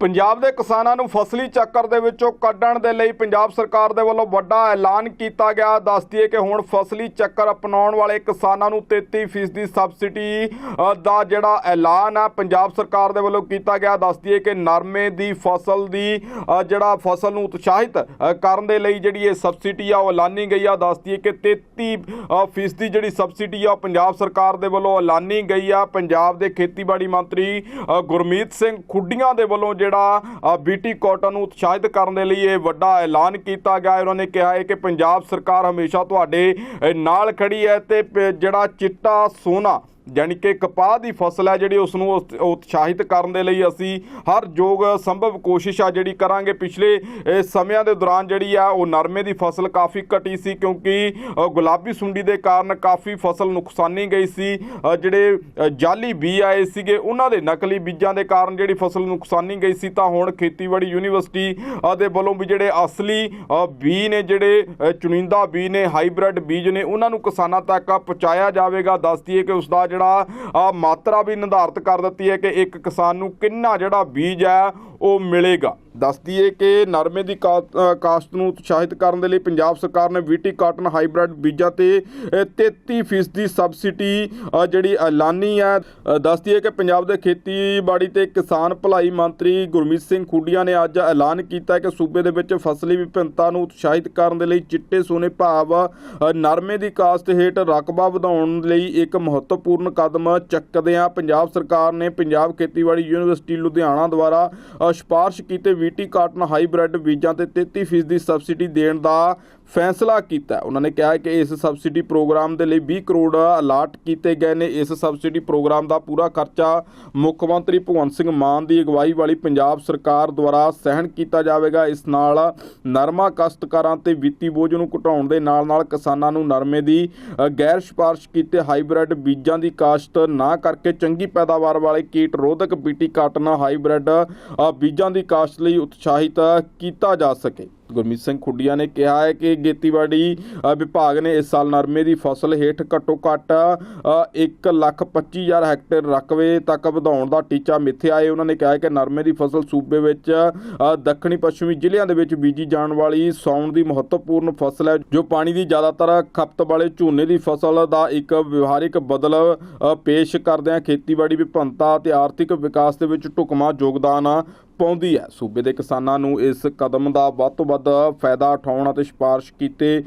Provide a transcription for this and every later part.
ਪੰਜਾਬ ਦੇ ਕਿਸਾਨਾਂ ਨੂੰ ਫਸਲੀ ਚੱਕਰ ਦੇ ਵਿੱਚੋਂ ਕੱਢਣ ਦੇ ਲਈ ਪੰਜਾਬ ਸਰਕਾਰ ਦੇ ਵੱਲੋਂ ਵੱਡਾ ਐਲਾਨ ਕੀਤਾ ਗਿਆ। ਦੱਸ ਦਈਏ ਕਿ ਹੁਣ ਫਸਲੀ ਚੱਕਰ ਅਪਣਾਉਣ ਵਾਲੇ ਕਿਸਾਨਾਂ ਨੂੰ 33% ਦੀ ਸਬਸਿਡੀ ਦਾ ਜਿਹੜਾ ਐਲਾਨ ਆ ਪੰਜਾਬ ਸਰਕਾਰ ਦੇ ਵੱਲੋਂ ਕੀਤਾ ਗਿਆ। ਦੱਸ ਦਈਏ ਕਿ ਨਰਮੇ ਦੀ ਫਸਲ ਦੀ ਜਿਹੜਾ ਫਸਲ ਨੂੰ ਉਤਸ਼ਾਹਿਤ ਕਰਨ ਦੇ ਲਈ ਜਿਹੜੀ ਇਹ ਸਬਸਿਡੀ ਆ ਉਹ ਐਲਾਨੀ ਗਈ ਆ। ਦੱਸ ਦਈਏ ਕਿ 33 ਅ, ਫੀਸਦੀ ਜਿਹੜੀ ਸਬਸਿਡੀ ਆ ਉਹ ਪੰਜਾਬ ਸਰਕਾਰ ਦੇ ਵੱਲੋਂ ਐਲਾਨੀ ਗਈ ਆ। ਪੰਜਾਬ ਦੇ ਖੇਤੀਬਾੜੀ ਮੰਤਰੀ ਗੁਰਮੀਤ ਸਿੰਘ ਖੁੱਡੀਆਂ ਦੇ ਵੱਲੋਂ ਜਿਹੜਾ ਬੀਟੀ ਕਾਟਨ ਨੂੰ ਉਤਸ਼ਾਹਿਤ ਕਰਨ ਦੇ ਲਈ ਇਹ ਵੱਡਾ ਐਲਾਨ ਕੀਤਾ ਗਿਆ ਹੈ। ਉਹਨਾਂ ਨੇ ਕਿਹਾ ਹੈ ਕਿ ਪੰਜਾਬ ਸਰਕਾਰ ਹਮੇਸ਼ਾ ਤੁਹਾਡੇ ਨਾਲ ਖੜੀ ਹੈ ਤੇ ਜਿਹੜਾ ਚਿੱਟਾ ਸੋਨਾ ਯਾਨੀ ਕਿ ਕਪਾਹ ਦੀ ਫਸਲ ਹੈ ਜਿਹੜੀ ਉਸ ਨੂੰ ਉਤ- ਉਤਸ਼ਾਹਿਤ ਕਰਨ ਦੇ ਲਈ ਅਸੀਂ ਹਰ ਯੋਗ ਸੰਭਵ ਕੋਸ਼ਿਸ਼ ਆ ਜਿਹੜੀ ਕਰਾਂਗੇ। ਪਿਛਲੇ ਸਮਿਆਂ ਦੇ ਦੌਰਾਨ ਜਿਹੜੀ ਆ ਉਹ ਨਰਮੇ ਦੀ ਫਸਲ ਕਾਫੀ ਘਟੀ ਸੀ ਕਿਉਂਕਿ ਗੁਲਾਬੀ ਸੁੰਡੀ ਦੇ ਕਾਰਨ ਕਾਫੀ ਫਸਲ ਨੁਕਸਾਨੀ ਗਈ ਸੀ। ਜਿਹੜੇ ਅ, ਜਾਲੀ ਬੀ ਆਏ ਸੀਗੇ ਉਹਨਾਂ ਦੇ ਨਕਲੀ ਬੀਜਾਂ ਦੇ ਕਾਰਨ ਜਿਹੜੀ ਫਸਲ ਨੁਕਸਾਨੀ ਗਈ ਸੀ। ਤਾਂ ਹੁਣ ਖੇਤੀਬਾੜੀ ਯੂਨੀਵਰਸਿਟੀ ਦੇ ਵੱਲੋਂ ਵੀ ਜਿਹੜੇ ਅਸਲੀ ਬੀ ਨੇ ਜਿਹੜੇ ਅ, ਚੁਣਿੰਦਾ ਬੀ ਨੇ ਹਾਈਬ੍ਰਿਡ ਬੀਜ ਨੇ ਉਹਨਾਂ ਨੂੰ ਕਿਸਾਨਾਂ ਤੱਕ ਪਹੁੰਚਾਇਆ ਜਾਵੇਗਾ। ਦੱਸ ਦਈਏ ਕਿ ਉਸ ਦਾ ਜਿਹੜਾ ਅ, ਮਾਤਰਾ ਵੀ ਨਿਰਧਾਰਤ ਕਰ ਦਿੱਤੀ ਹੈ ਕਿ ਇੱਕ ਕਿਸਾਨ ਨੂੰ ਕਿੰਨਾ ਜਿਹੜਾ ਬੀਜ ਹੈ ਉਹ ਮਿਲੇਗਾ। ਦੱਸ ਦਈਏ ਕਿ ਨਰਮੇ ਦੀ ਕਾ- ਕਾਸ਼ਤ ਨੂੰ ਉਤਸ਼ਾਹਿਤ ਕਰਨ ਦੇ ਲਈ ਪੰਜਾਬ ਸਰਕਾਰ ਨੇ ਵੀਟੀ ਕਾਟਨ ਹਾਈਬ੍ਰਿਡ ਬੀਜਾਂ ਤੇ ਅ, 33% ਦੀ ਸਬਸਿਡੀ ਜਿਹੜੀ ਐਲਾਨੀ ਹੈ ਅ, ਦੱਸ ਦਈਏ ਕਿ ਪੰਜਾਬ ਦੇ ਖੇਤੀਬਾੜੀ ਤੇ ਕਿਸਾਨ ਭਲਾਈ ਮੰਤਰੀ ਗੁਰਮੀਤ ਸਿੰਘ ਖੁੱਡੀਆਂ ਨੇ ਅੱਜ ਐਲਾਨ ਕੀਤਾ ਕਿ ਸੂਬੇ ਦੇ ਵਿੱਚ ਫਸਲੀ ਵਿਭਿੰਨਤਾ ਨੂੰ ਉਤਸ਼ਾਹਿਤ ਕਰਨ ਦੇ ਲਈ ਚਿੱਟੇ ਸੋਨੇ ਭਾਵ ਨਰਮੇ ਦੀ ਕਾਸ਼ਤ ਹੇਠ ਰਕਬਾ ਵਧਾਉਣ ਲਈ ਇੱਕ ਮਹੱਤਵਪੂਰਨ ਕਦਮ ਚੱਕਦੇ ਆ। ਪੰਜਾਬ ਸਰਕਾਰ ਨੇ ਪੰਜਾਬ ਖੇਤੀਬਾੜੀ ਯੂਨੀਵਰਸਿਟੀ ਲੁਧਿਆਣਾ ਦੁਆਰਾ ਅ, ਸਿਫਾਰਸ਼ ਕੀਤੇ ਵੀਟੀ ਕਾਟਨ ਹਾਈਬ੍ਰਿਡ ਬੀਜਾਂ ਤੇ 33% ਸਬਸਿਡੀ ਦੇਣ ਦਾ ਫੈਸਲਾ ਕੀਤਾ। ਉਹਨਾਂ ਨੇ ਕਿਹਾ ਕਿ ਇਸ ਸਬਸਿਡੀ ਪ੍ਰੋਗਰਾਮ ਦੇ ਲਈ 20 ਕਰੋੜ ਅਲਾਟ ਕੀਤੇ ਗਏ ਨੇ। ਇਸ ਸਬਸਿਡੀ ਪ੍ਰੋਗਰਾਮ ਦਾ ਪੂਰਾ ਖਰਚਾ ਮੁੱਖ ਮੰਤਰੀ ਭਗਵੰਤ ਸਿੰਘ ਮਾਨ ਦੀ ਅਗਵਾਈ ਵਾਲੀ ਪੰਜਾਬ ਸਰਕਾਰ ਦੁਆਰਾ ਸਹਿਣ ਕੀਤਾ ਜਾਵੇਗਾ। ਇਸ ਨਾਲ ਨਰਮਾ ਕਾਸ਼ਤਕਾਰਾਂ ਤੇ ਵਿੱਤੀ ਬੋਝ ਨੂੰ ਘਟਾਉਣ ਦੇ ਨਾਲ ਨਾਲ ਕਿਸਾਨਾਂ ਨੂੰ ਨਰਮੇ ਦੀ ਗੈਰ ਸਿਫਾਰਸ਼ ਕੀਤੇ ਹਾਈਬ੍ਰਿਡ ਬੀਜਾਂ ਦੀ ਕਾਸ਼ਤ ਨਾ ਕਰਕੇ ਚੰਗੀ ਪੈਦਾਵਾਰ ਵਾਲੇ ਕੀਟ ਰੋਧਕ ਬੀਟੀ ਕਾਟਨ ਹਾਈਬ੍ਰਿਡ ਅ, ਬੀਜਾਂ ਦੀ ਕਾਸ਼ਤ ਲਈ ਉਤਸ਼ਾਹਿਤ ਕੀਤਾ ਜਾ ਸਕੇ। ਗੁਰਮੀਤ ਸਿੰਘ ਖੁੱਡੀਆਂ ਨੇ ਕਿਹਾ ਹੈ ਕਿ ਖੇਤੀਬਾੜੀ ਵਿਭਾਗ ਨੇ ਇਸ ਸਾਲ ਨਰਮੇ ਦੀ ਫਸਲ ਹੇਠ ਘੱਟੋ ਘੱਟ 125000 ਹੈਕਟੇਅਰ ਰਕਬੇ ਤੱਕ ਵਧਾਉਣ ਦਾ ਟੀਚਾ ਮਿੱਥਿਆ ਹੈ। ਉਹਨਾਂ ਨੇ ਕਿਹਾ ਹੈ ਕਿ ਨਰਮੇ ਦੀ ਫਸਲ ਸੂਬੇ ਵਿੱਚ ਦੱਖਣੀ ਪੱਛਮੀ ਜ਼ਿਲ੍ਹਿਆਂ ਦੇ ਵਿੱਚ ਬੀਜੀ ਜਾਣ ਵਾਲੀ ਸੌਣ ਦੀ ਮਹੱਤਵਪੂਰਨ ਫਸਲ ਹੈ ਜੋ ਪਾਣੀ ਦੀ ਜ਼ਿਆਦਾਤਰ ਖਪਤ ਵਾਲੇ ਝੋਨੇ ਦੀ ਫਸਲ ਦਾ ਇੱਕ ਵਿਵਹਾਰਿਕ ਬਦਲ ਅ, ਪੇਸ਼ ਕਰਦਿਆਂ ਖੇਤੀਬਾੜੀ ਵਿਭਿੰਨਤਾ ਅਤੇ ਆਰਥਿਕ ਵਿਕਾਸ ਦੇ ਵਿੱਚ ਢੁਕਵਾਂ ਯੋਗਦਾਨ ਪਾਉਂਦੀ ਹੈ। ਸੂਬੇ ਦੇ ਕਿਸਾਨਾਂ ਨੂੰ ਇਸ ਕਦਮ ਦਾ ਵੱਧ ਤੋਂ ਵੱਧ ਫਾਇਦਾ ਉਠਾਉਣ ਅਤੇ ਸਿਫਾਰਸ਼ ਕੀਤੇ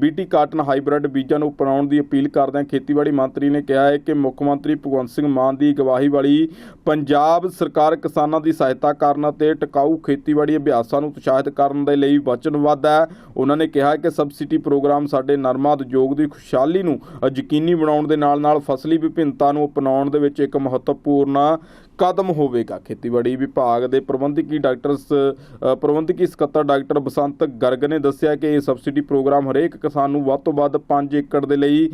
ਬੀਟੀ ਕਾਟਨ ਹਾਈਬ੍ਰਿਡ ਬੀਜਾਂ ਨੂੰ ਅਪਣਾਉਣ ਦੀ ਅਪੀਲ ਕਰਦਿਆਂ ਖੇਤੀਬਾੜੀ ਮੰਤਰੀ ਨੇ ਕਿਹਾ ਹੈ ਕਿ ਮੁੱਖ ਮੰਤਰੀ ਭਗਵੰਤ ਸਿੰਘ ਮਾਨ ਦੀ ਅਗਵਾਈ ਵਾਲੀ ਪੰਜਾਬ ਸਰਕਾਰ ਕਿਸਾਨਾਂ ਦੀ ਸਹਾਇਤਾ ਕਰਨ ਅਤੇ ਟਿਕਾਊ ਖੇਤੀਬਾੜੀ ਅਭਿਆਸਾਂ ਨੂੰ ਉਤਸ਼ਾਹਿਤ ਕਰਨ ਦੇ ਲਈ ਵਚਨਬੱਧ ਹੈ। ਉਹਨਾਂ ਨੇ ਕਿਹਾ ਕਿ ਸਬਸਿਡੀ ਪ੍ਰੋਗਰਾਮ ਸਾਡੇ ਨਰਮਾ ਉਦਯੋਗ ਦੀ ਖੁਸ਼ਹਾਲੀ ਨੂੰ ਯਕੀਨੀ ਬਣਾਉਣ ਦੇ ਨਾਲ ਨਾਲ ਫਸਲੀ ਵਿਭਿੰਨਤਾ ਨੂੰ ਅਪਣਾਉਣ ਦੇ ਵਿੱਚ ਇੱਕ ਮਹੱਤਵਪੂਰਨ ਕਦਮ ਹੋਵੇਗਾ। ਖੇਤੀਬਾੜੀ ਵਿਭਾਗ ਦੇ ਪ੍ਰਬੰਧਕੀ ਡਾਕਟਰ ਸ- ਪ੍ਰਬੰਧਕੀ ਸਕੱਤਰ ਡਾਕਟਰ ਬਸੰਤ ਗਰਗ ਨੇ ਦੱਸਿਆ ਕਿ ਇਹ ਸਬਸਿਡੀ ਪ੍ਰੋਗਰਾਮ ਹਰੇਕ ਕਿਸਾਨ ਨੂੰ ਵੱਧ ਤੋਂ ਵੱਧ 5 ਏਕੜ ਦੇ ਲਈ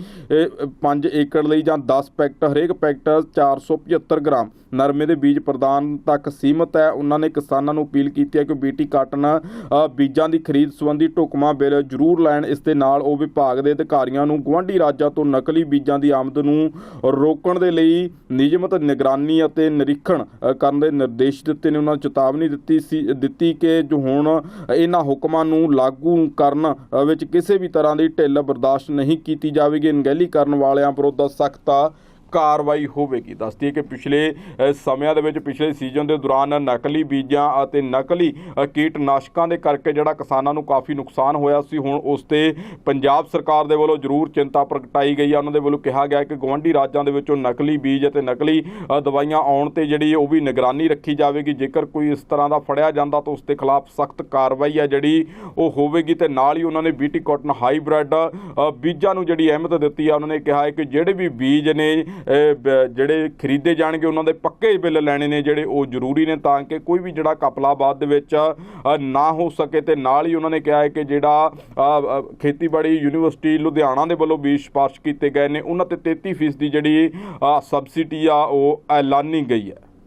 5 ਏਕੜ ਲਈ ਜਾਂ 10 ਪੈਕਟ ਹਰੇਕ ਪੈਕਟ 475 ਗ੍ਰਾਮ ਨਰਮੇ ਦੇ ਬੀਜ ਪ੍ਰਦਾਨ ਤੱਕ ਸੀਮਤ ਹੈ। ਉਹਨਾਂ ਨੇ ਕਿਸਾਨਾਂ ਨੂੰ ਅਪੀਲ ਕੀਤੀ ਹੈ ਕਿ ਬੀਟੀ ਕਾਟਨ ਅ, ਬੀਜਾਂ ਦੀ ਖਰੀਦ ਸੰਬੰਧੀ ਢੁਕਵਾਂ ਬਿੱਲ ਜ਼ਰੂਰ ਲੈਣ। ਇਸ ਦੇ ਨਾਲ ਉਹ ਵਿਭਾਗ ਦੇ ਅਧਿਕਾਰੀਆਂ ਨੂੰ ਗੁਆਂਢੀ ਰਾਜਾਂ ਤੋਂ ਨਕਲੀ ਬੀਜਾਂ ਦੀ ਆਮਦ ਨੂੰ ਰੋਕਣ ਦੇ ਲਈ ਨਿਯਮਤ ਨਿਗਰਾਨੀ ਅਤੇ ਨਿਰੀਖਣ ਅ, ਕਰਨ ਦੇ ਨਿਰਦੇਸ਼ ਦਿੱਤੇ ਨੇ ਉਹਨਾਂ ਨੇ ਚੇਤਾਵਨੀ ਦਿੱਤੀ ਸੀ ਦਿੱਤੀ ਕਿ ਜੋ ਹੁਣ ਇਹਨਾਂ ਹੁਕਮਾਂ ਨੂੰ ਲਾਗੂ ਕਰਨ ਵਿੱਚ ਕਿਸੇ ਵੀ ਤਰ੍ਹਾਂ ਦੀ ਢਿੱਲ ਬਰਦਾਸ਼ਤ ਨਹੀਂ ਕੀਤੀ ਜਾਵੇਗੀ। ਅਣਗਹਿਲੀ ਕਰਨ ਵਾਲਿਆਂ ਵਿਰੁੱਧ ਸਖਤ ਕਾਰਵਾਈ ਹੋਵੇਗੀ। ਦੱਸਦੀ ਹੈ ਕਿ ਪਿਛਲੇ ਸਮਿਆਂ ਦੇ ਵਿੱਚ ਪਿਛਲੇ ਸੀਜ਼ਨ ਦੇ ਦੌਰਾਨ ਨਕਲੀ ਬੀਜਾਂ ਅਤੇ ਨਕਲੀ ਕੀਟਨਾਸ਼ਕਾਂ ਦੇ ਕਰਕੇ ਜਿਹੜਾ ਕਿਸਾਨਾਂ ਨੂੰ ਕਾਫੀ ਨੁਕਸਾਨ ਹੋਇਆ ਸੀ ਹੁਣ ਉਸ ਤੇ ਪੰਜਾਬ ਸਰਕਾਰ ਦੇ ਵੱਲੋਂ ਜ਼ਰੂਰ ਚਿੰਤਾ ਪ੍ਰਗਟਾਈ ਗਈ ਹੈ। ਉਹਨਾਂ ਦੇ ਵੱਲੋਂ ਕਿਹਾ ਗਿਆ ਕਿ ਗਵਾਂਢੀ ਰਾਜਾਂ ਦੇ ਵਿੱਚੋਂ ਨਕਲੀ ਬੀਜ ਅਤੇ ਨਕਲੀ ਦਵਾਈਆਂ ਆਉਣ ਤੇ ਜਿਹੜੀ ਉਹ ਵੀ ਨਿਗਰਾਨੀ ਰੱਖੀ ਜਾਵੇਗੀ। ਜੇਕਰ ਕੋਈ ਇਸ ਤਰ੍ਹਾਂ ਦਾ ਫੜਿਆ ਜਾਂਦਾ ਤਾਂ ਉਸ ਦੇ ਖਿਲਾਫ ਸਖਤ ਕਾਰਵਾਈ ਹੈ ਜਿਹੜੀ ਉਹ ਹੋਵੇਗੀ ਤੇ ਨਾਲ ਹੀ ਉਹਨਾਂ ਨੇ ਬੀਟੀ ਕਾਟਨ ਹਾਈਬ੍ਰਿਡ ਅ, ਬੀਜਾਂ ਨੂੰ ਜਿਹੜੀ ਅਹਿਮਤ ਦਿੱਤੀ ਆ ਉਹਨਾਂ ਨੇ ਕਿਹਾ ਹੈ ਕਿ ਜਿਹੜੇ ਵੀ ਬੀਜ ਨੇ ਜਿਹੜੇ ਖਰੀਦੇ ਜਾਣਗੇ, ਉਹਨਾਂ ਦੇ ਪੱਕੇ ਬਿੱਲ ਲੈਣੇ ਨੇ ਜਿਹੜੇ ਉਹ ਜ਼ਰੂਰੀ ਨੇ ਤਾਂ ਕਿ ਕੋਈ ਵੀ ਜਿਹੜਾ ਕਪਲਾਬਾਦ ਦੇ ਵਿੱਚ ਨਾ ਹੋ ਸਕੇ ਤੇ ਨਾਲ ਹੀ ਉਹਨਾਂ ਨੇ ਕਿਹਾ ਹੈ ਕਿ ਜਿਹੜਾ ਖੇਤੀਬਾੜੀ ਯੂਨੀਵਰਸਿਟੀ ਲੁਧਿਆਣਾ ਦੇ ਵੱਲੋਂ ਵੀ ਸਿਫਾਰਸ਼ ਕੀਤੇ ਗਏ ਨੇ, ਉਹਨਾਂ ਤੇ 33% ਦੀ ਜਿਹੜੀ ਸਬਸਿਡੀ ਆ, ਉਹ ਐਲਾਨੀ ਗਈ ਹੈ।